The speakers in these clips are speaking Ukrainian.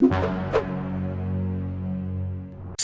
you.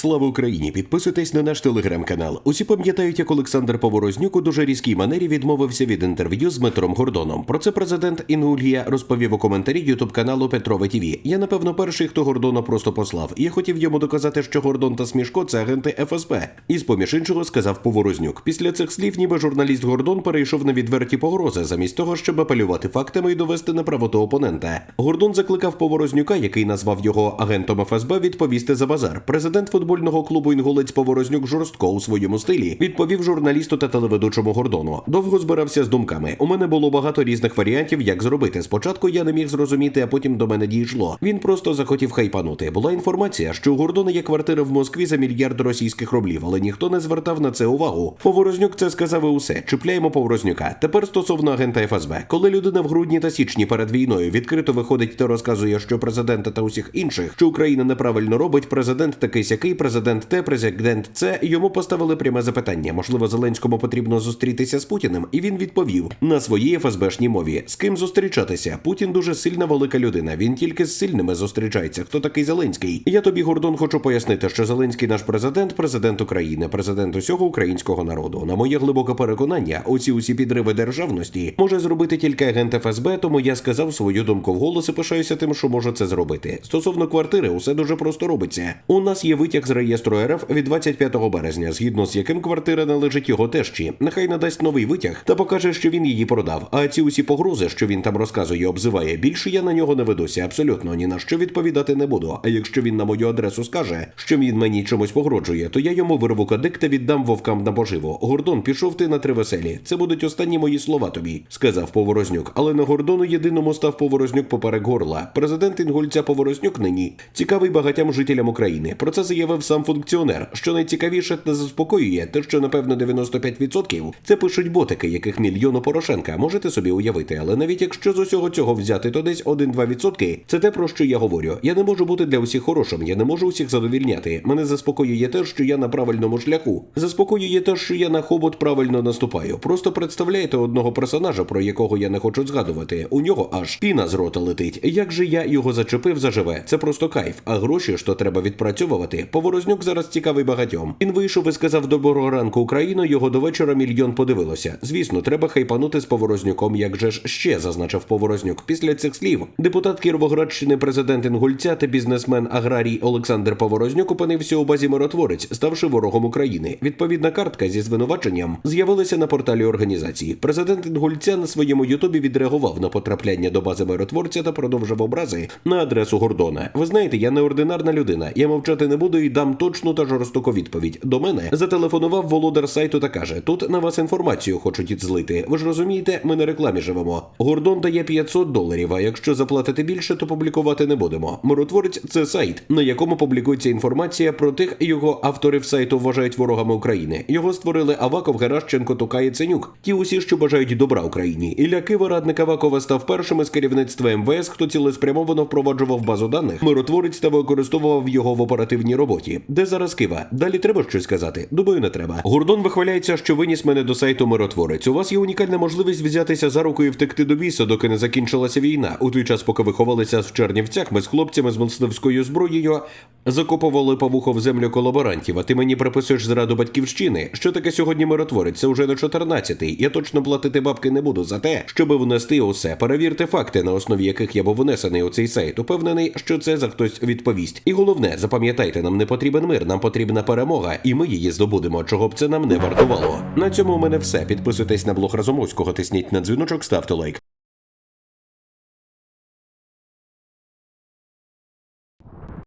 Слава Україні! Підписуйтесь на наш телеграм-канал. Усі пам'ятають, як Олександр Поворознюк у дуже різкій манері відмовився від інтерв'ю з Дмитром Гордоном. Про це президент Інгульгія розповів у коментарі ютуб каналу Петрове ТІВІ. Я напевно перший, хто Гордона просто послав. Я хотів йому доказати, що Гордон та Смішко це агенти ФСБ. І з поміж іншого сказав Поворознюк. Після цих слів, ніби журналіст Гордон перейшов на відверті погрози, замість того, щоб апелювати фактами і довести неправоту опонента. Гордон закликав Поворознюка, який назвав його агентом ФСБ, відповісти за базар. Президент футбольного клубу Інголець Поворознюк жорстко у своєму стилі відповів журналісту та телеведучому Гордону. Довго збирався з думками. У мене було багато різних варіантів, як зробити. Спочатку я не міг зрозуміти, а потім до мене дійшло. Він просто захотів хайпанути. Була інформація, що у Гордона є квартира в Москві за мільярд російських рублів, але ніхто не звертав на це увагу. Поворознюк це сказав і усе. Чіпляємо Поворознюка. Тепер стосовно агента ФСБ. Коли людина в грудні та січні перед війною відкрито виходить та розказує, що президента та усіх інших, що Україна неправильно робить, президент такий сякий, президент те, президент це йому поставили пряме запитання. Можливо, Зеленському потрібно зустрітися з Путіним, і він відповів на своїй ФСБшній мові. З ким зустрічатися? Путін дуже сильна велика людина. Він тільки з сильними зустрічається. Хто такий Зеленський? Я тобі, Гордон, хочу пояснити, що Зеленський наш президент, президент України, президент усього українського народу. На моє глибоке переконання, оці усі підриви державності може зробити тільки агент ФСБ. Тому я сказав свою думку вголос і пишаюся тим, що можу це зробити. Стосовно квартири, усе дуже просто робиться. У нас є витяг з реєстру РФ від 25 березня, згідно з яким квартира належить його тещі. Нехай надасть новий витяг та покаже, що він її продав. А ці усі погрози, що він там розказує, обзиває, більше я на нього не ведуся. Абсолютно ні на що відповідати не буду. А якщо він на мою адресу скаже, що він мені чомусь погрожує, то я йому вирву кадик та віддам вовкам на поживу. Гордон, пішов ти на три веселі. Це будуть останні мої слова тобі, сказав Поворознюк. Але на Гордону єдиному став Поворознюк поперек горла. Президент Інгульця Поворознюк нині цікавий багатьом жителям України. Про це заявив сам функціонер. Що найцікавіше та заспокоює, те, що напевно 95% це пишуть ботики, яких мільйон у Порошенка. Можете собі уявити, але навіть якщо з усього цього взяти, то десь 1-2% – це те, про що я говорю. Я не можу бути для усіх хорошим, я не можу усіх задовільняти. Мене заспокоює те, що я на правильному шляху. Заспокоює те, що я на хобот правильно наступаю. Просто представляєте одного персонажа, про якого я не хочу згадувати. У нього аж піна з рота летить. Як же я його зачепив заживе? Це просто кайф. А гроші, що треба відпрацьовувати. Поворознюк зараз цікавий багатьом. Він вийшов і сказав доброго ранку Україну. Його до вечора мільйон подивилося. Звісно, треба хайпанути з Поворознюком. Як же ж ще зазначив Поворознюк. Після цих слів депутат Кіровоградщини, президент Інгульця та бізнесмен аграрій Олександр Поворознюк опинився у базі миротворець, ставши ворогом України. Відповідна картка зі звинуваченням з'явилася на порталі організації. Президент Інгульця на своєму Ютубі відреагував на потрапляння до бази миротворця та продовжив образи на адресу Гордона. Ви знаєте, я неординарна людина. Я мовчати не буду і дам точну та жорстоку відповідь. До мене зателефонував володар сайту та каже: тут на вас інформацію хочуть злити. Ви ж розумієте, ми на рекламі живемо. Гордон дає 500 доларів. А якщо заплатити більше, то публікувати не будемо. Миротворець це сайт, на якому публікується інформація про тих його авторів сайту вважають ворогами України. Його створили Аваков, Геращенко, Тука і Ценюк. Ті усі, що бажають добра Україні. Ілля Кива, радник Авакова, став першим із керівництва МВС, хто цілеспрямовано впроваджував базу даних. Миротворець та використовував його в оперативній роботі. Де зараз Кива? Далі треба щось сказати. Думаю, не треба. Гордон вихваляється, що виніс мене до сайту Миротворець. У вас є унікальна можливість взятися за руку і втекти до біса, доки не закінчилася війна. У той час, поки ви ховалися в Чернівцях, ми з хлопцями з мисливською зброєю закопували павухо в землю колаборантів. А ти мені приписуєш зраду батьківщини. Що таке сьогодні миротворець? Це вже на 14-й. Я точно платити бабки не буду за те, щоб внести усе. Перевірте факти, на основі яких я був внесений у цей сайт. Упевнений, що це за хтось відповість. І головне, запам'ятайте, нам не потрібен мир, нам потрібна перемога, і ми її здобудемо. Чого б це нам не вартувало. На цьому у мене все. Підписуйтесь на блог Разумовського, тисніть на дзвіночок, ставте лайк.